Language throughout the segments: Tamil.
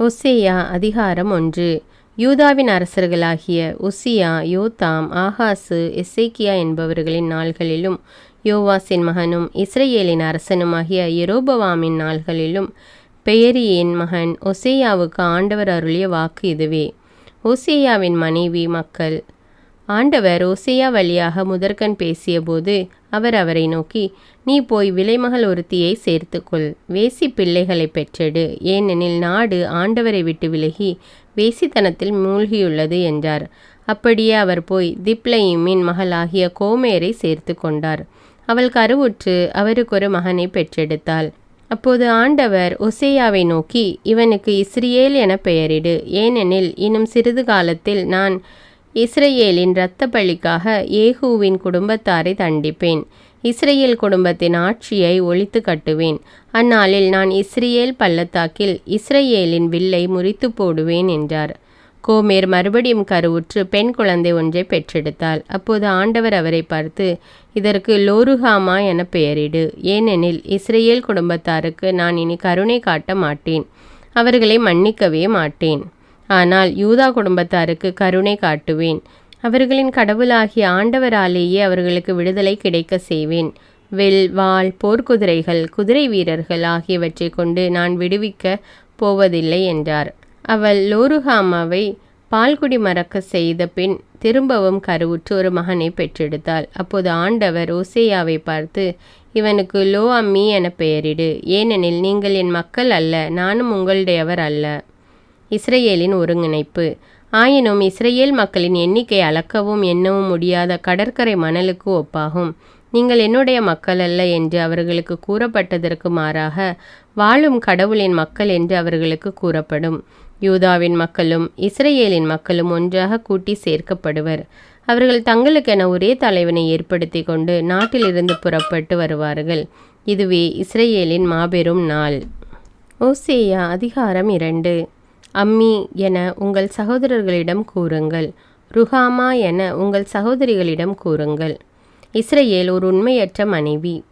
ஒசேயா அதிகாரம் ஒன்று. யூதாவின் அரசர்களாகிய உசியா யோதாம் ஆகாசு எசேக்கியா என்பவர்களின் நாள்களிலும் யோவாசின் மகனும் இஸ்ரேலின் அரசனுமாகிய எரோபவாமின் நாள்களிலும் பெயரியின் மகன் ஒசேயாவுக்கு ஆண்டவர் அருளிய வாக்கு இதுவே. ஒசேயாவின் மனைவி மக்கள் ஆண்டவர் ஓசையா வழியாக முதற்கண் பேசியபோது அவர் அவரை நோக்கி நீ போய் விலைமகள் ஒருத்தியை சேர்த்துக்கொள். வேசி பிள்ளைகளை பெற்றெடு. ஏனெனில் நாடு ஆண்டவரை விட்டு விலகி வேசித்தனத்தில் மூழ்கியுள்ளது என்றார். அப்படியே அவர் போய் திப்லையுமின் மகளாகிய கோமேரை சேர்த்து கொண்டார். அவள் கருவுற்று அவருக்கு ஒரு மகனை பெற்றெடுத்தாள். அப்போது ஆண்டவர் ஒசேயாவை நோக்கி இவனுக்கு இஸ்ரியேல் என பெயரிடு. ஏனெனில் இன்னும் சிறிது காலத்தில் நான் இஸ்ரேலின் இரத்த பலிக்காக ஏகூவின் குடும்பத்தாரை தண்டிப்பேன். இஸ்ரேல் குடும்பத்தின் ஆட்சியை ஒழித்து கட்டுவேன். அந்நாளில் நான் இஸ்ரேல் பள்ளத்தாக்கில் இஸ்ரேலின் வில்லை முறித்து போடுவேன் என்றார். கோமேர் மறுபடியும் கருவுற்று பெண் குழந்தை ஒன்றை பெற்றெடுத்தாள். அப்போது ஆண்டவர் அவரை பார்த்து இதற்கு லோருஹாமா என பெயரிடு. ஏனெனில் இஸ்ரேல் குடும்பத்தாருக்கு நான் இனி கருணை காட்ட மாட்டேன். அவர்களை மன்னிக்கவே மாட்டேன். ஆனால் யூதா குடும்பத்தாருக்கு கருணை காட்டுவேன். அவர்களின் கடவுளாகிய ஆண்டவராலேயே அவர்களுக்கு விடுதலை கிடைக்க செய்வேன். வெல் வாள் போர்க்குதிரைகள் குதிரை வீரர்கள் ஆகியவற்றை கொண்டு நான் விடுவிக்க போவதில்லை என்றார். அவள் லோருஹாமாவை பால்குடி மறக்க செய்த பின் திரும்பவும் கருவுற்று ஒரு மகனை பெற்றெடுத்தாள். அப்போது ஆண்டவர் ஓசேயாவை பார்த்து இவனுக்கு லோ அம்மி என பெயரிடு. ஏனெனில் நீங்கள் என் மக்கள் அல்ல நானும் உங்களுடையவர் அல்ல. இஸ்ரேலின் ஒருங்கிணைப்பு. ஆயினும் இஸ்ரேல் மக்களின் எண்ணிக்கை அளக்கவும் எண்ணவும் முடியாத கடற்கரை மணலுக்கு ஒப்பாகும். நீங்கள் என்னுடைய மக்கள் அல்ல என்று அவர்களுக்கு கூறப்பட்டதற்கு மாறாக வாழும் கடவுளின் மக்கள் என்று அவர்களுக்கு கூறப்படும். யூதாவின் மக்களும் இஸ்ரேலின் மக்களும் ஒன்றாக கூட்டி சேர்க்கப்படுவர். அவர்கள் தங்களுக்கென ஒரே தலைவனை ஏற்படுத்தி கொண்டு நாட்டிலிருந்து புறப்பட்டு வருவார்கள். இதுவே இஸ்ரேலின் மாபெரும் நாள். ஓசேயா அதிகாரம் இரண்டு. அம்மி என உங்கள் சகோதரர்களிடம் கூறுங்கள். ருஹாமா என உங்கள் சகோதரிகளிடம் கூறுங்கள். இஸ்ரேல் ஒரு உண்மையற்ற மனைவி.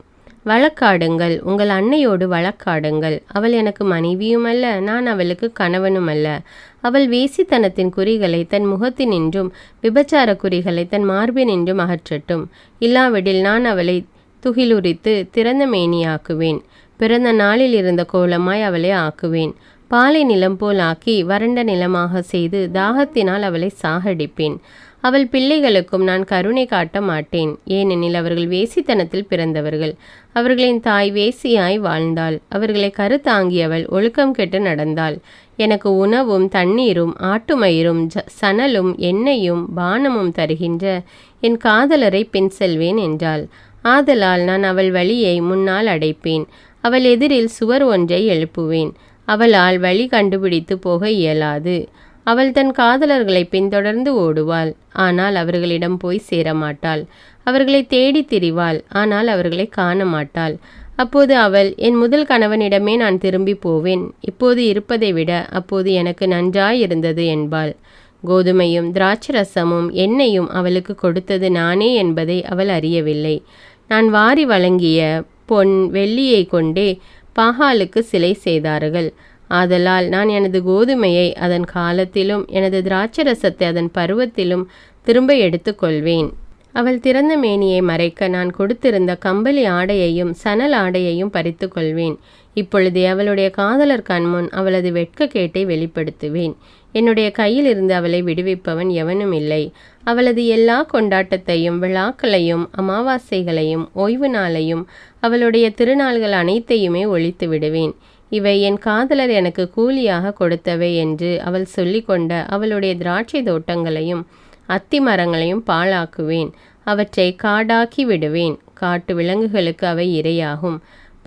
வழக்காடுங்கள். உங்கள் அன்னையோடு வழக்காடுங்கள். அவள் எனக்கு மனைவியுமல்ல நான் அவளுக்கு கணவனும் அல்ல அவள் வேசித்தனத்தின் குறிகளை தன் முகத்தினின்றும் விபச்சார குறிகளை தன் மார்பினின்றும் அகற்றட்டும். இல்லாவிடில் நான் அவளை துகிலுரித்து திறந்த மேனியாக்குவேன். பிறந்த நாளில் இருந்த கோலமாய் அவளை ஆக்குவேன். பாலை நிலம் போல் ஆக்கி வறண்ட நிலமாக செய்து தாகத்தினால் அவளை சாகடிப்பேன். அவள் பிள்ளைகளுக்கும் நான் கருணை காட்ட மாட்டேன். ஏனெனில் அவர்கள் வேசித்தனத்தில் பிறந்தவர்கள். அவர்களின் தாய் வேசியாய் வாழ்ந்தாள். அவர்களை கருத்தாங்கியவள் ஒழுக்கம் கெட்டு நடந்தாள். எனக்கு உணவும் தண்ணீரும் ஆட்டுமயிரும் ஜ சணலும் எண்ணெயும் பானமும் தருகின்ற என் காதலரை பின் செல்வேன் என்றாள். ஆதலால் நான் அவள் வழியை முன்னால் அடைப்பேன். அவள் எதிரில் சுவர் ஒன்றை எழுப்புவேன். அவளால் வழி கண்டுபிடித்து போக இயலாது. அவள் தன் காதலர்களை பின்தொடர்ந்து ஓடுவாள். ஆனால் அவர்களிடம் போய் சேரமாட்டாள். அவர்களை தேடி திரிவாள். ஆனால் அவர்களை காண மாட்டாள் அப்போது அவள் என் முதல் கணவனிடமே நான் திரும்பி போவேன். இப்போது இருப்பதை விட அப்போது எனக்கு நன்றாயிருந்தது என்பாள். கோதுமையும் திராட்சரசமும் எண்ணெயும் அவளுக்கு கொடுத்தது நானே என்பதை அவள் அறியவில்லை. நான் வாரி வழங்கிய பொன் வெள்ளியை கொண்டே பாகாலுக்கு சிலை செய்தார்கள். ஆதலால் நான் எனது கோதுமையை அதன் காலத்திலும் எனது திராட்சரசத்தை அதன் பருவத்திலும் திரும்ப எடுத்துக்கொள்வேன் அவள் திறந்த மேனியை மறைக்க நான் கொடுத்திருந்த கம்பளி ஆடையையும் சணல் ஆடையையும் பறித்து கொள்வேன். இப்பொழுது அவளுடைய காதலர் கண்முன் அவளது வெட்க கேட்டை வெளிப்படுத்துவேன். என்னுடைய கையில் இருந்து அவளை விடுவிப்பவன் எவனும் இல்லை. அவளது எல்லா கொண்டாட்டத்தையும் விழாக்களையும் அமாவாசைகளையும் ஓய்வு நாளையும் அவளுடைய திருநாள்கள் அனைத்தையுமே ஒழித்து விடுவேன். இவை என் காதலர் எனக்கு கூலியாக கொடுத்தவை என்று அவள் சொல்லிக்கொண்ட அவளுடைய திராட்சை தோட்டங்களையும் அத்தி மரங்களையும் பாழாக்குவேன். அவற்றை காடாக்கி விடுவேன். காட்டு விலங்குகளுக்கு அவை இரையாகும்.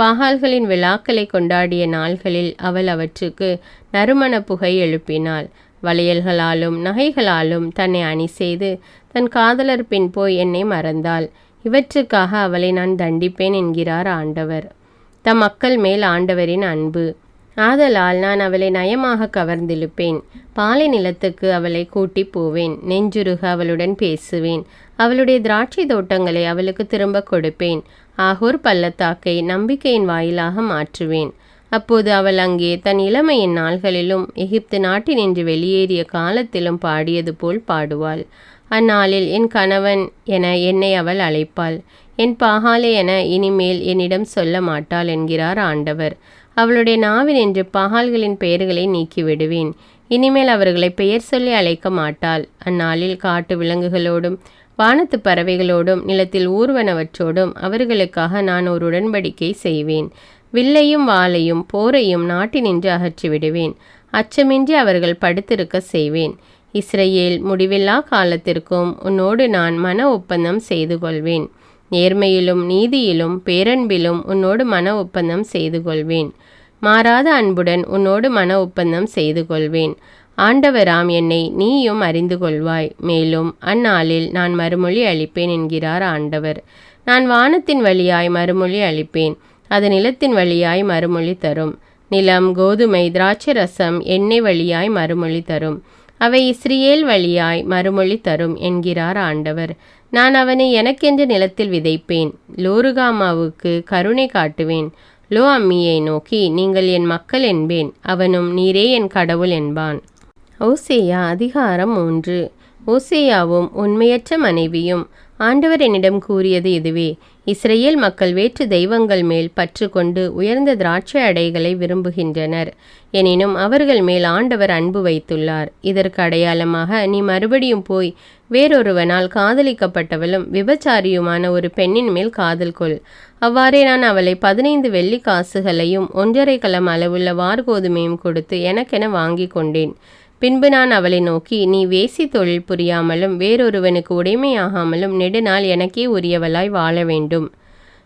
பாகால்களின் விழாக்களை கொண்டாடிய நாள்களில் அவள் அவற்றுக்கு நறுமண புகை எழுப்பினாள். வளையல்களாலும் நகைகளாலும் தன்னை அணி செய்து தன் காதலர் பின் போய் என்னை மறந்தாள். இவற்றுக்காக அவளை நான் தண்டிப்பேன் என்கிறார் ஆண்டவர். தம் மக்கள் மேல் ஆண்டவரின் அன்பு. ஆதலால் நான் அவளை நயமாக கவர்ந்திழுப்பேன். பாலை நிலத்துக்கு அவளை கூட்டி போவேன். நெஞ்சுருக அவளுடன் பேசுவேன். அவளுடைய திராட்சை தோட்டங்களை அவளுக்கு திரும்ப கொடுப்பேன். ஆகூர் பள்ளத்தாக்கை நம்பிக்கையின் வாயிலாக மாற்றுவேன். அப்போது அவள் அங்கே தன் இளமையின் நாள்களிலும் எகிப்து நாட்டினின்று வெளியேறிய காலத்திலும் பாடியது போல் பாடுவாள். அந்நாளில் என் கணவன் என என்னை அவள் அழைப்பாள். என் பாகாலே என இனிமேல் என்னிடம் சொல்ல மாட்டாள் என்கிறார் ஆண்டவர். அவளுடைய நாவினின்று பாகால்களின் பெயர்களை நீக்கிவிடுவேன். இனிமேல் அவர்களை பெயர் சொல்லி அழைக்க மாட்டாள். அந்நாளில் காட்டு விலங்குகளோடும் வானத்து பறவைகளோடும் நிலத்தில் ஊர்வனவற்றோடும் அவர்களுக்காக நான் ஒரு உடன்படிக்கை செய்வேன். வில்லையும் வாளையும் போரையும் நாட்டினின்று அகற்றிவிடுவேன். அச்சமின்றி அவர்கள் படுத்திருக்க செய்வேன். இஸ்ரேல் முடிவில்லா காலத்திற்கும் உன்னோடு நான் மன ஒப்பந்தம் செய்து கொள்வேன். நேர்மையிலும் நீதியிலும் பேரன்பிலும் உன்னோடு மன ஒப்பந்தம் செய்து கொள்வேன். மாறாத அன்புடன் உன்னோடு மன ஒப்பந்தம் செய்து கொள்வேன். ஆண்டவராம் என்னை நீயும் அறிந்து கொள்வாய். மேலும் அந்நாளில் நான் மறுமொழி அளிப்பேன் என்கிறார் ஆண்டவர். நான் வானத்தின் வழியாய் மறுமொழி அளிப்பேன். அது நிலத்தின் வழியாய் மறுமொழி தரும். நிலம் கோதுமை திராட்சை ரசம் எண்ணெய் வழியாய் மறுமொழி தரும். அவை இஸ்ரியேல் வழியாய் மறுமொழி தரும் என்கிறார் ஆண்டவர். நான் அவனை எனக்கென்று நிலத்தில் விதைப்பேன். லோருகாமாவுக்கு கருணை காட்டுவேன். லோ அம்மியை நோக்கி நீங்கள் என் மக்கள் என்பேன். அவனும் நீரே என் கடவுள் என்பான். ஓசேயா அதிகாரம் மூன்று ஓசேயாவும் உண்மையற்ற மனைவியும் ஆண்டவர் என்னிடம் கூறியது இதுவே. இஸ்ரேல் மக்கள் வேற்று தெய்வங்கள் மேல் பற்று கொண்டு உயர்ந்த திராட்சை அடைகளை விரும்புகின்றனர். எனினும் அவர்கள் மேல் ஆண்டவர் அன்பு வைத்துள்ளார். இதற்கு அடையாளமாக நீ மறுபடியும் போய் வேறொருவனால் காதலிக்கப்பட்டவளும் விபச்சாரியுமான ஒரு பெண்ணின் மேல் காதல் கொள். அவ்வாறே நான் அவளை பதினைந்து வெள்ளி காசுகளையும் ஒன்றரை கலம் அளவுள்ள வார்கோதுமையும் கொடுத்து எனக்கென வாங்கி கொண்டேன். பின்பு நான் அவளை நோக்கி நீ வேசி தொழில் புரியாமலும் வேறொருவனுக்கு உடைமையாகாமலும் நெடுநாள் எனக்கே உரியவளாய் வாழ வேண்டும்.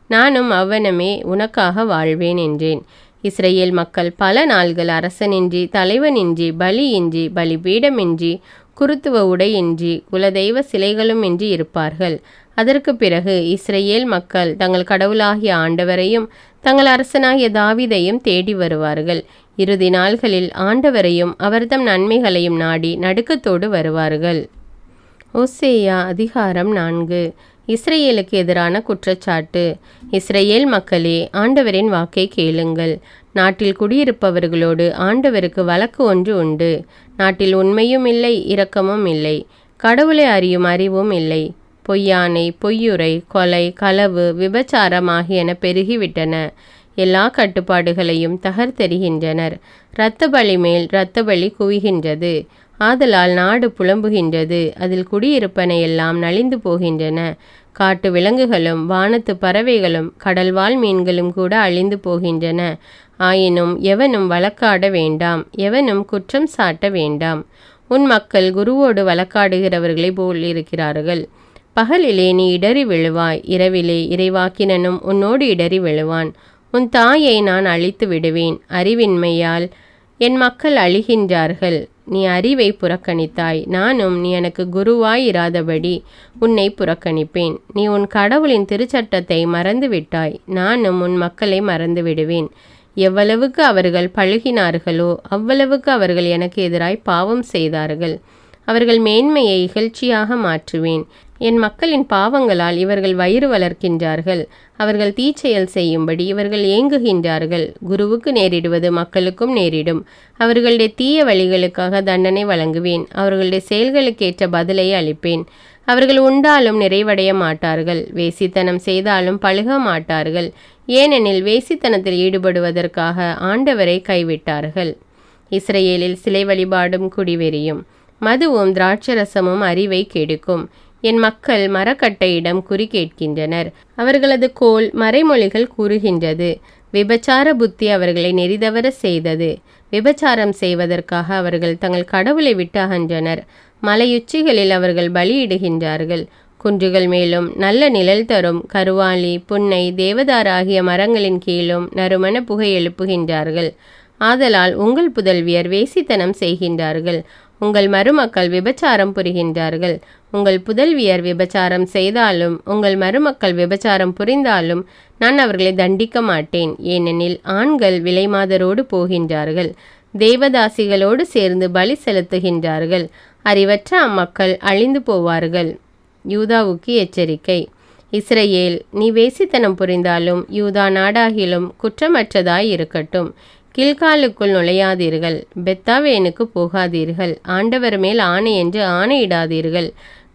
நானும் அவ்வனமே உனக்காக வாழ்வேன் என்றேன். இஸ்ரேல் மக்கள் பல நாள்கள் அரசனின்றி தலைவனின்றி பலியின்றி பலிபீடமின்றி குருத்துவ உடையின்றி குலதெய்வ சிலைகளும் இன்றி இருப்பார்கள். அதற்கு பிறகு இஸ்ரேல் மக்கள் தங்கள் கடவுளாகிய ஆண்டவரையும் தங்கள் அரசனாகிய தாவிதையும் தேடி வருவார்கள். இறுதி நாள்களில் ஆண்டவரையும் அவர்தம் நன்மைகளையும் நாடி நடுக்கத்தோடு வருவார்கள். ஓசேயா அதிகாரம் நான்கு. இஸ்ரேலுக்கு எதிரான குற்றச்சாட்டு. இஸ்ரேல் மக்களே ஆண்டவரின் வாக்கை கேளுங்கள். நாட்டில் குடியிருப்பவர்களோடு ஆண்டவருக்கு வழக்கு ஒன்று உண்டு. நாட்டில் உண்மையும் இல்லை இரக்கமும் இல்லை. கடவுளை அறியும் அறிவும் இல்லை. பொய்யானை பொய்யுரை கொலை களவு விபச்சாரம் ஆகியன பெருகிவிட்டன. எல்லா கட்டுப்பாடுகளையும் தகர்த்தெறிகின்றனர். இரத்த பலி மேல் இரத்த பலி குவிகின்றது. ஆதலால் நாடு புலம்புகின்றது. அதில் குடியிருப்பன எல்லாம் நலிந்து போகின்றன. காட்டு விலங்குகளும் வானத்து பறவைகளும் கடல்வாழ் மீன்களும் கூட அழிந்து போகின்றன. ஆயினும் எவனும் வழக்காட வேண்டாம். எவனும் குற்றம் சாட்ட வேண்டாம். உன் மக்கள் குருவோடு வழக்காடுகிறவர்களை போல் இருக்கிறார்கள். பகலிலே நீ இடறி விழுவாய். இரவிலே இறைவாக்கினனும் உன்னோடு இடறி விழுவான். உன் தாயை நான் அழித்து விடுவேன். அறிவின்மையால் என் மக்கள் அழிகின்றார்கள். நீ அறிவை புறக்கணித்தாய். நானும் நீ எனக்கு குருவாய் இராதபடி உன்னை புறக்கணிப்பேன். நீ உன் கடவுளின் திருச்சட்டத்தை மறந்துவிட்டாய். நானும் உன் மக்களை மறந்து விடுவேன் எவ்வளவுக்கு அவர்கள் பழுகினார்களோ அவ்வளவுக்கு அவர்கள் எனக்கு எதிராய் பாவம் செய்தார்கள். அவர்கள் மேன்மையை இகழ்ச்சியாக மாற்றுவேன். என் மக்களின் பாவங்களால் இவர்கள் வயிறு வளர்க்கின்றார்கள். அவர்கள் தீச்செயல் செய்யும்படி இவர்கள் ஏங்குகின்றார்கள். குருவுக்கு நேரிடுவது மக்களுக்கும் நேரிடும். அவர்களுடைய தீய வழிகளுக்காக தண்டனை வழங்குவேன். அவர்களுடைய செயல்களுக்கேற்ற பதிலை அளிப்பேன். அவர்கள் உண்டாலும் நிறைவடைய மாட்டார்கள். வேசித்தனம் செய்தாலும் பழுக மாட்டார்கள். ஏனெனில் வேசித்தனத்தில் ஈடுபடுவதற்காக ஆண்டவரை கைவிட்டார்கள். இஸ்ரேலில் சிலை வழிபாடும் குடிவெறியும் மதுவும் திராட்சரசமும் அறிவை கெடுக்கும். என் மக்கள் மரக்கட்டையிடம் குறி கேட்கின்றனர். அவர்களது கோல் மறைமொழிகள் கூறுகின்றது. விபச்சார புத்தி அவர்களை நெறிதவர செய்தது. விபச்சாரம் செய்வதற்காக அவர்கள் தங்கள் கடவுளை விட்டு அகன்றனர். மலையுச்சிகளில் அவர்கள் பலியிடுகின்றார்கள். குன்றுகள் மேலும் நல்ல நிழல் தரும். கருவாளி புன்னை தேவதார் ஆகிய மரங்களின் கீழும் நறுமண புகை எழுப்புகின்றார்கள். ஆதலால் உங்கள் புதல்வியர் வேசித்தனம் செய்கின்றார்கள். உங்கள் மருமக்கள் விபச்சாரம் புரிகின்றார்கள். உங்கள் புதல்வியர் விபச்சாரம் செய்தாலும் உங்கள் மருமக்கள் விபச்சாரம் புரிந்தாலும் நான் அவர்களை தண்டிக்க மாட்டேன். ஏனெனில் ஆண்கள் விலைமாதரோடு போகின்றார்கள். தேவதாசிகளோடு சேர்ந்து பலி செலுத்துகின்றார்கள். அறிவற்ற அம்மக்கள் அழிந்து போவார்கள். யூதாவுக்கு எச்சரிக்கை. இஸ்ரேல் நீ வேசித்தனம் புரிந்தாலும் யூதா நாடாகிலும் குற்றமற்றதாய் இருக்கட்டும். கில்காலுக்குள் நுழையாதீர்கள். பெத்தாவேனுக்கு போகாதீர்கள். ஆண்டவர் மேல் ஆணை என்று ஆணையிடாதீர்கள்.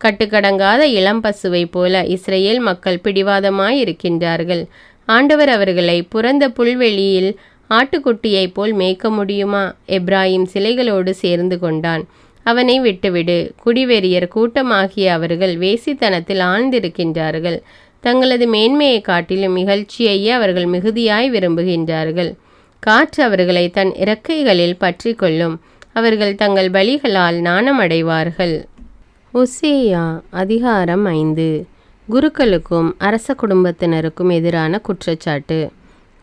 கட்டுக்கடங்காத இளம் பசுவை போல இஸ்ரேல் மக்கள் பிடிவாதமாயிருக்கின்றார்கள். ஆண்டவர் அவர்களை புறந்த புல்வெளியில் ஆட்டுக்குட்டியைப் போல் மேய்க்க முடியுமா? எப்ராஹிம் சிலைகளோடு சேர்ந்து கொண்டான். அவனை விட்டுவிடு. குடிவெறியர் கூட்டமாகிய அவர்கள் வேசித்தனத்தில் ஆழ்ந்திருக்கின்றார்கள். தங்களது மேன்மையை காட்டிலும் இகழ்ச்சியையே அவர்கள் மிகுதியாய் விரும்புகின்றார்கள். காற்று அவர்களை தன் இறக்கைகளில் பற்றி கொள்ளும் அவர்கள் தங்கள் பலிகளால் நாணமடைவார்கள். ஒசேயா அதிகாரம் ஐந்து. குருக்களுக்கும் அரச குடும்பத்தினருக்கும் எதிரான குற்றச்சாட்டு.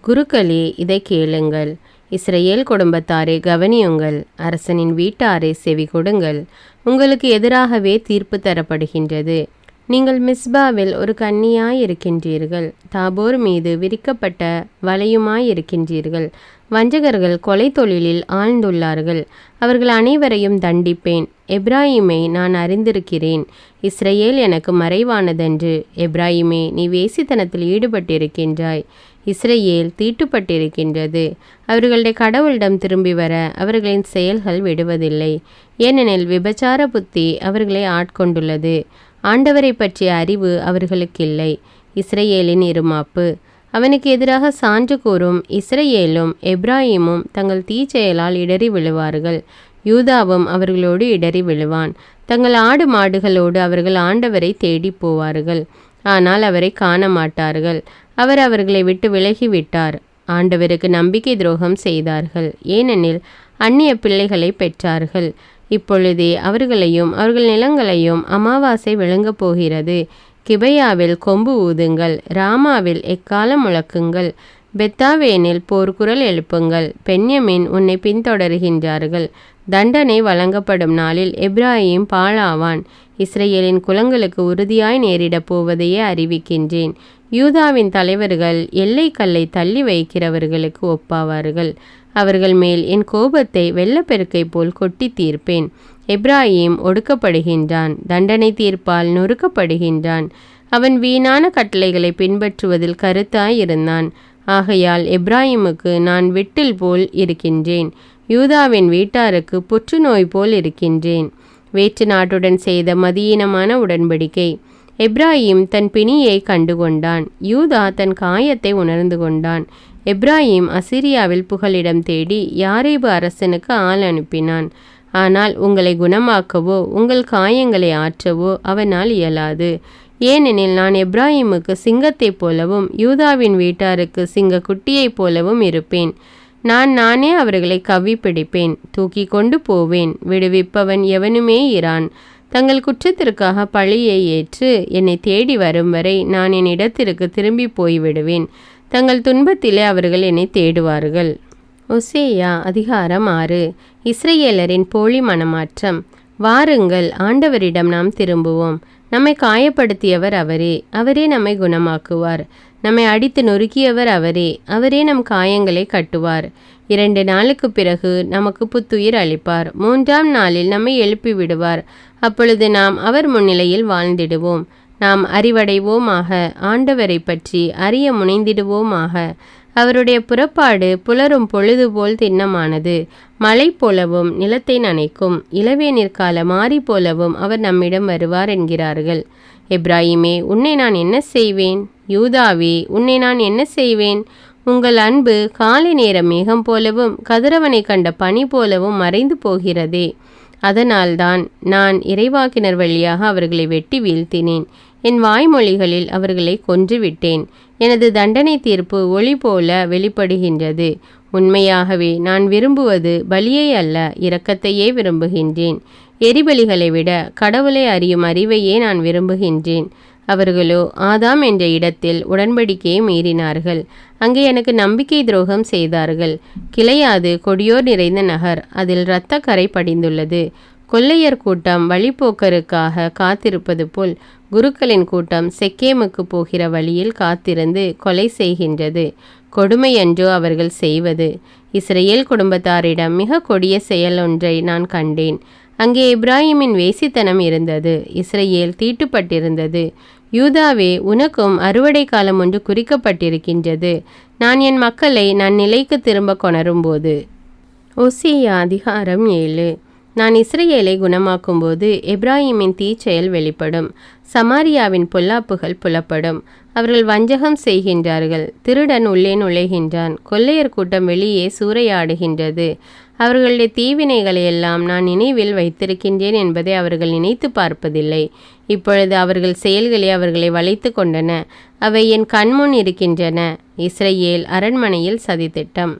குருக்களே இதை கேளுங்கள். இஸ்ரேல் குடும்பத்தாரே கவனியுங்கள். அரசனின் வீட்டாரே செவி கொடுங்கள். உங்களுக்கு எதிராகவே தீர்ப்பு தரப்படுகின்றது. நீங்கள் மிஸ்பாவில் ஒரு கன்னியாயிருக்கின்றீர்கள். தாபோர் மீது விரிக்கப்பட்ட வலையுமாய் இருக்கின்றீர்கள் வஞ்சகர்கள் கொலை தொழிலில் ஆழ்ந்துள்ளார்கள். அவர்கள் அனைவரையும் தண்டிப்பேன். எப்ராஹிமை நான் அறிந்திருக்கிறேன். இஸ்ரேல் எனக்கு மறைவானதன்று. எப்ராஹிமே நீ வேசித்தனத்தில் ஈடுபட்டிருக்கின்றாய். இஸ்ரேல் தீட்டுப்பட்டிருக்கின்றது. அவர்களுடைய கடவுளிடம் திரும்பி வர அவர்களின் செயல்கள் விடுவதில்லை. ஏனெனில் விபச்சார புத்தி அவர்களை ஆட்கொண்டுள்ளது. ஆண்டவரை பற்றிய அறிவு அவர்களுக்கில்லை. இஸ்ரேலின் இருமாப்பு. அவனுக்கு எதிராக சான்று கூறும் இஸ்ரேலும் எப்ராஹிமும் தங்கள் தீச்செயலால் இடறி விழுவார்கள். யூதாவும் அவர்களோடு இடறி விழுவான். தங்கள் ஆடு மாடுகளோடு அவர்கள் ஆண்டவரை தேடி போவார்கள். ஆனால் அவரை காண மாட்டார்கள் அவர் அவர்களை விட்டு விலகிவிட்டார். ஆண்டவருக்கு நம்பிக்கை துரோகம் செய்தார்கள். ஏனெனில் அந்நிய பிள்ளைகளை பெற்றார்கள். இப்பொழுதே அவர்களையும் அவர்கள் நிலங்களையும் அமாவாசை விளங்கப் போகிறது. கிபையாவில் கொம்பு ஊதுங்கள் ராமாவில் எக்காலம் முழக்குங்கள் பெத்தாவேனில் போர்க்குரல் எழுப்புங்கள் பெண்யமின் உன்னை பின்தொடர்கின்றார்கள். தண்டனை வழங்கப்படும் நாளில் எப்ராஹிம் பாழாவான். இஸ்ரேலின் குலங்களுக்கு உறுதியாய் நேரிடப் போவதையே அறிவிக்கின்றேன். யூதாவின் தலைவர்கள் எல்லை கல்லை தள்ளி வைக்கிறவர்களுக்கு ஒப்பாவார்கள். அவர்கள் மேல் என் கோபத்தை வெள்ளப்பெருக்கை போல் கொட்டி தீர்ப்பேன். எப்ராஹிம் ஒடுக்கப்படுகின்றான். தண்டனை தீர்ப்பால் நொறுக்கப்படுகின்றான். அவன் வீணான கட்டளைகளை பின்பற்றுவதில் கருத்தாய் இருந்தான் ஆகையால் எப்ராஹிமுக்கு நான் விட்டில் போல் இருக்கின்றேன். யூதாவின் வீட்டாருக்கு புற்றுநோய் போல் இருக்கின்றேன். வேற்று நாட்டுடன் செய்த மதியீனமான உடன்படிக்கை. எப்ராஹிம் தன் பிணியை கண்டுகொண்டான். யூதா தன் காயத்தை உணர்ந்து கொண்டான். எப்ராஹிம் அசிரியாவில் புகலிடம் தேடி யாரேபு அரசனுக்கு ஆள் அனுப்பினான். ஆனால் உங்களை குணமாக்கவோ உங்கள் காயங்களை ஆற்றவோ அவனால் இயலாது. ஏனெனில் நான் எப்ராஹிமுக்கு சிங்கத்தைப் போலவும் யூதாவின் வீட்டாருக்கு சிங்க குட்டியைப் போலவும் இருப்பேன். நான் நானே அவர்களை கவ்வி பிடிப்பேன் தூக்கி கொண்டு போவேன் விடுவிப்பவன் எவனுமே இரான். தங்கள் குற்றத்திற்காக பழியை ஏற்று என்னை தேடி வரும் வரை நான் என் இடத்திற்கு திரும்பி போய்விடுவேன். தங்கள் துன்பத்திலே அவர்கள் என்னை தேடுவார்கள். ஒசேயா அதிகாரம் ஆறு. இஸ்ரேலரின் போலி மனமாற்றம். வாருங்கள் ஆண்டவரிடம் நாம் திரும்புவோம். நம்மை காயப்படுத்தியவர் அவரே அவரே நம்மை குணமாக்குவார். நம்மை அடித்து நொறுக்கியவர் அவரே அவரே நம் காயங்களை கட்டுவார். இரண்டு நாளுக்கு பிறகு நமக்கு புத்துயிர் அளிப்பார். மூன்றாம் நாளில் நம்மை எழுப்பி விடுவார் அப்பொழுது நாம் அவர் முன்னிலையில் வாழ்ந்திடுவோம். நாம் அறிவடைவோமாக ஆண்டவரை பற்றி அறிய முனைந்திடுவோமாக. அவருடைய புறப்பாடு புலரும் பொழுது போல் திண்ணமானது. மழை போலவும் நிலத்தை நனைக்கும். இளவேனிற்கால மாறி போலவும் அவர் நம்மிடம் வருவார் என்கிறார்கள். எப்ராஹிமே உன்னை நான் என்ன செய்வேன்? யூதாவே உன்னை நான் என்ன செய்வேன்? உங்கள் அன்பு காலை நேர மேகம் போலவும் கதிரவனை கண்ட பனி போலவும் மறைந்து போகிறதே. அதனால்தான் நான் இறைவாக்கினர் வழியாக அவர்களை வெட்டி வீழ்த்தினேன். என் வாய்மொழிகளில் அவர்களை கொன்றுவிட்டேன். எனது தண்டனை தீர்ப்பு ஒளி போல வெளிப்படுகின்றது. உண்மையாகவே நான் விரும்புவது பலியை அல்ல இரக்கத்தையே விரும்புகின்றேன். எரிபலிகளை விட கடவுளை அறியும் அறிவையே நான் விரும்புகின்றேன். அவர்களோ ஆதாம் என்ற இடத்தில் உடன்படிக்கையை மீறினார்கள். அங்கே எனக்கு நம்பிக்கை துரோகம் செய்தார்கள். கிளையாது கொடியோர் நிறைந்த நகர் அதில் இரத்த கரை படிந்துள்ளது. கொள்ளையர் கூட்டம் வழிப்போக்கருக்காக காத்திருப்பது போல் குருக்களின் கூட்டம் செக்கேமுக்கு போகிற வழியில் காத்திருந்து கொலை செய்கின்றது. கொடுமையன்றோ அவர்கள் செய்வது. இஸ்ரேல் குடும்பத்தாரிடம் மிக கொடிய செயல் ஒன்றை நான் கண்டேன். அங்கே இப்ராஹிமின் வேசித்தனம் இருந்தது. இஸ்ரேல் தீட்டுப்பட்டிருந்தது. யூதாவே உனக்கும் அறுவடை காலம் ஒன்று குறிக்கப்பட்டிருக்கின்றது. நான் என் மக்களை நான் நிலைக்கு திரும்ப கொணரும்போது. ஒசியா அதிகாரம் ஏழு. நான் இஸ்ரேலை குணமாக்கும்போது எப்ராஹிமின் தீச்செயல் வெளிப்படும். சமாரியாவின் பொல்லாப்புகள் புலப்படும். அவர்கள் வஞ்சகம் செய்கின்றார்கள். திருடன் உள்ளே நுழைகின்றான். கொள்ளையர் கூட்டம் வெளியே சூறையாடுகின்றது. அவர்களுடைய தீவினைகளை எல்லாம் நான் நினைவில் வைத்திருக்கின்றேன் என்பதை அவர்கள் நினைத்து பார்ப்பதில்லை. இப்பொழுது அவர்கள் செயல்களே அவர்களை வளைத்து கொண்டன. அவை என் கண்முன் இருக்கின்றன. இஸ்ரேல் அரண்மனையில் சதித்திட்டம்.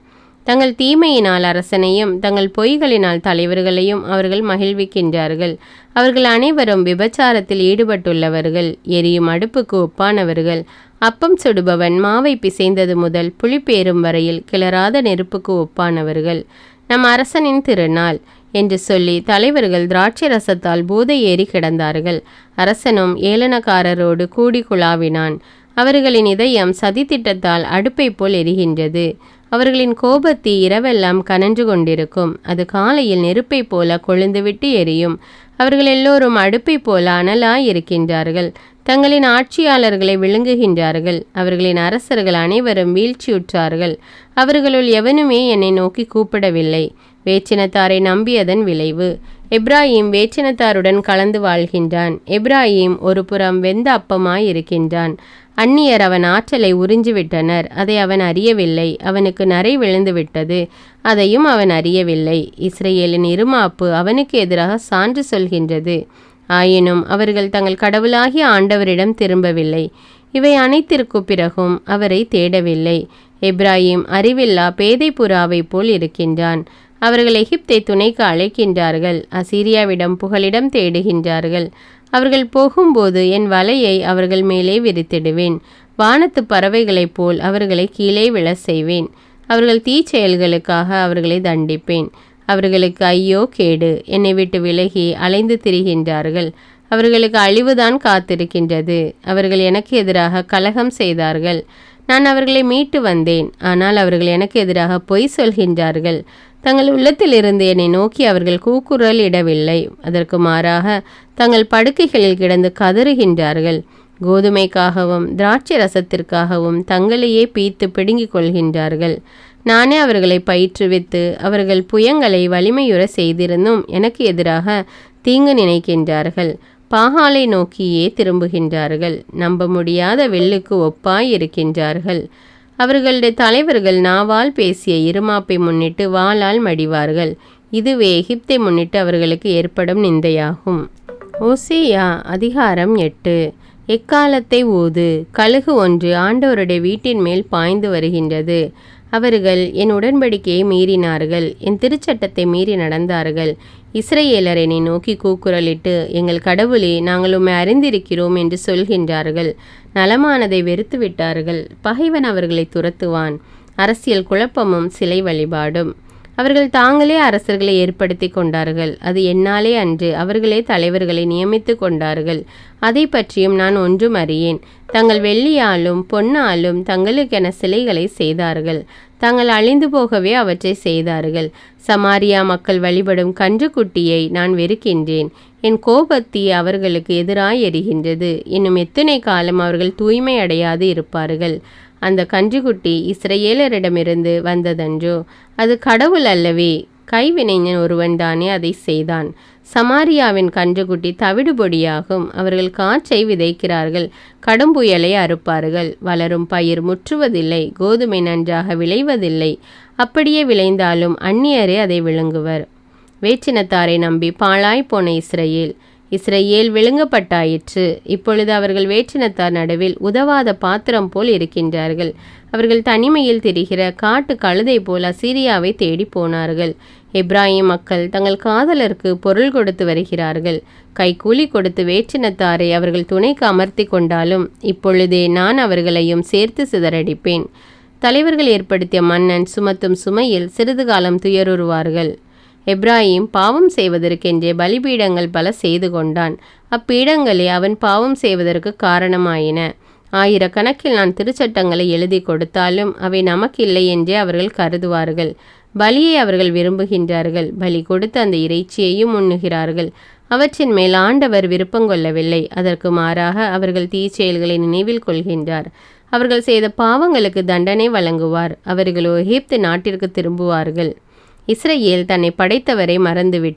தங்கள் தீமையினால் அரசனையும் தங்கள் பொய்களினால் தலைவர்களையும் அவர்கள் மகிழ்விக்கின்றார்கள். அவர்கள் அனைவரும் விபச்சாரத்தில் ஈடுபட்டுள்ளவர்கள் எரியும் அடுப்புக்கு ஒப்பானவர்கள். அப்பம் சுடுபவன் மாவை பிசைந்தது முதல் புளிப்பேறும் வரையில் கிளறாத நெருப்புக்கு ஒப்பானவர்கள். நம் அரசனின் திருநாள் என்று சொல்லி தலைவர்கள் திராட்சை ரசத்தால் பூதை ஏறி கிடந்தார்கள். அரசனும் ஏளனக்காரரோடு கூடி குழாவினான். அவர்களின் இதயம் சதித்திட்டத்தால் அடுப்பை போல் எரிகின்றது. அவர்களின் கோபத்தி இரவெல்லாம் கனன்று கொண்டிருக்கும். அது காலையில் நெருப்பை போல கொழுந்துவிட்டு எரியும். அவர்கள் எல்லோரும் அடுப்பை போல அனலாய் இருக்கின்றார்கள் தங்களின் ஆட்சியாளர்களை விழுங்குகின்றார்கள். அவர்களின் அரசர்கள் அனைவரும் வீழ்ச்சியுற்றார்கள். அவர்களுள் எவனுமே என்னை நோக்கி கூப்பிடவில்லை. வேச்சினத்தாரை நம்பியதன் விளைவு. எப்ராஹிம் வேச்சினத்தாருடன் கலந்து வாழ்கின்றான். எப்ராஹிம் ஒரு புறம் வெந்த அப்பமாய் இருக்கின்றான் அந்நியர் அவன் ஆற்றலை உறிஞ்சிவிட்டனர். அதை அவன் அறியவில்லை. அவனுக்கு நரை விழுந்துவிட்டது. அதையும் அவன் அறியவில்லை. இஸ்ரேலின் இருமாப்பு அவனுக்கு எதிராக சான்று சொல்கின்றது. ஆயினும் அவர்கள் தங்கள் கடவுளாகிய ஆண்டவரிடம் திரும்பவில்லை. இவை அனைத்திற்கு பிறகும் அவரை தேடவில்லை. எப்ராஹிம் அறிவில்லா பேதை புறாவை போல் இருக்கின்றான். அவர்கள் எகிப்தை துணைக்கு அழைக்கின்றார்கள். அசீரியாவிடம் புகலிடம் தேடுகின்றார்கள். அவர்கள் போகும்போது என் வலையை அவர்கள் மேலே விரித்திடுவேன். வானத்து பறவைகளைப் போல் அவர்களை கீழே விழ செய்வேன். அவர்கள் தீச்செயல்களுக்காக அவர்களை தண்டிப்பேன். அவர்களுக்கு ஐயோ கேடு. என்னை விட்டு விலகி அலைந்து திரிகின்றார்கள். அவர்களுக்கு அழிவுதான் காத்திருக்கின்றது. அவர்கள் எனக்கு எதிராக கலகம் செய்தார்கள். நான் அவர்களை மீட்டு வந்தேன். ஆனால் அவர்கள் எனக்கு எதிராக பொய் சொல்கின்றார்கள். தங்கள் உள்ளத்திலிருந்து என்னை நோக்கி அவர்கள் கூக்குரல் இடவில்லை. அதற்கு மாறாக தங்கள் படுக்கைகளில் கிடந்து கதறுகின்றார்கள். கோதுமைக்காகவும் திராட்சை ரசத்திற்காகவும் தங்களையே பீத்து பிடுங்கிக் கொள்கின்றார்கள். நானே அவர்களை பயிற்றுவித்து அவர்கள் புயங்களை வலிமையுற செய்திருந்தும் எனக்கு எதிராக தீங்கு நினைக்கின்றார்கள். பாகாலை நோக்கியே திரும்புகின்றார்கள். நம்ப முடியாத வெள்ளுக்கு ஒப்பாய் இருக்கின்றார்கள். அவர்களுடைய தலைவர்கள் நாவால் பேசிய இருமாப்பை முன்னிட்டு வாளால் மடிவார்கள். இதுவே எகிப்தை முன்னிட்டு அவர்களுக்கு ஏற்படும் நிந்தையாகும். ஓசியா அதிகாரம் எட்டு. எக்காலத்தை ஊது? கழுகு ஒன்று ஆண்டவருடைய வீட்டின் மேல் பாய்ந்து வருகின்றது. அவர்கள் என் உடன்படிக்கையை மீறினார்கள். என் திருச்சட்டத்தை மீறி நடந்தார்கள். இஸ்ரேலர் நோக்கி கூக்குரலிட்டு எங்கள் கடவுளே நாங்கள் உம்மை அறிந்திருக்கிறோம் என்று சொல்கின்றார்கள். நலமானதை வெறுத்து விட்டார்கள் பகைவன் அவர்களை துரத்துவான். அரசியல் குழப்பமும் சிலை வழிபாடும். அவர்கள் தாங்களே அரசர்களை ஏற்படுத்தி கொண்டார்கள். அது என்னாலே அன்று அவர்களே தலைவர்களை நியமித்து கொண்டார்கள். அதை பற்றியும் நான் ஒன்றும் அறியேன். தங்கள் வெள்ளியாலும் பொன்னாலும் தங்களுக்கென சிலைகளை செய்தார்கள். தாங்கள் அழிந்து போகவே அவற்றை செய்தார்கள். சமாரியா மக்கள் வழிபடும் கன்றுக்குட்டியை நான் வெறுக்கின்றேன். என் கோபத்தி அவர்களுக்கு எதிராய் எரிகின்றது. இன்னும் எத்தனை காலம் அவர்கள் தூய்மை அடையாது இருப்பார்கள். அந்த கன்றுக்குட்டி இஸ்ரேலரிடமிருந்து வந்ததன்றோ? அது கடவுள் அல்லவே. கைவினைஞன் ஒருவன் தானே அதை செய்தான். சமாரியாவின் கன்றுக்குட்டி தவிடுபொடியாகும். அவர்கள் காற்றை விதைக்கிறார்கள். கடும் புயலை அறுப்பார்கள். வளரும் பயிர் முற்றுவதில்லை. கோதுமை நன்றாக விளைவதில்லை. அப்படியே விளைந்தாலும் அந்நியரே அதை விழுங்குவர். வேற்றினத்தாரை நம்பி பாழாய் போன இஸ்ரேல் இஸ்ரேல் விழுங்கப்பட்டாயிற்று. இப்பொழுது அவர்கள் வேற்றினத்தார் நடுவில் உதவாத பாத்திரம் போல் இருக்கின்றார்கள். அவர்கள் தனிமையில் திரிகிற காட்டு கழுதை போல் அசீரியாவை தேடி போனார்கள். எப்ராஹிம் மக்கள் தங்கள் காதலருக்கு பொருள் கொடுத்து வருகிறார்கள். கைக்கூலி கொடுத்து வேற்றினத்தாரை அவர்கள் துணைக்கு அமர்த்தி கொண்டாலும் இப்பொழுதே நான் அவர்களையும் சேர்த்து சிதறடிப்பேன். தலைவர்கள் ஏற்படுத்திய மன்னன் சுமத்தும் சுமையில் சிறிது காலம் துயருறுவார்கள். எப்ராஹிம் பாவம் செய்வதற்கென்றே பலிபீடங்கள் பல செய்து கொண்டான். அப்பீடங்களே அவன் பாவம் செய்வதற்கு காரணமாயின. ஆயிரக்கணக்கில் நான் திருச்சட்டங்களை எழுதி கொடுத்தாலும் அவை நமக்கில்லை என்றே அவர்கள் கருதுவார்கள். பலியை அவர்கள் விரும்புகின்றார்கள். பலி கொடுத்து அந்த இறைச்சியையும் உண்ணுகிறார்கள். அவற்றின் மேல் ஆண்டவர் விருப்பம் கொள்ளவில்லை. அதற்கு மாறாக அவர்கள் தீச்செயல்களை நினைவில் கொள்கின்றார். அவர்கள் செய்த பாவங்களுக்கு தண்டனை வழங்குவார். அவர்களோ எகிப்து நாட்டிற்கு திரும்புவார்கள். இஸ்ரேல் தன்னை படைத்தவரை மறந்துவிட்டு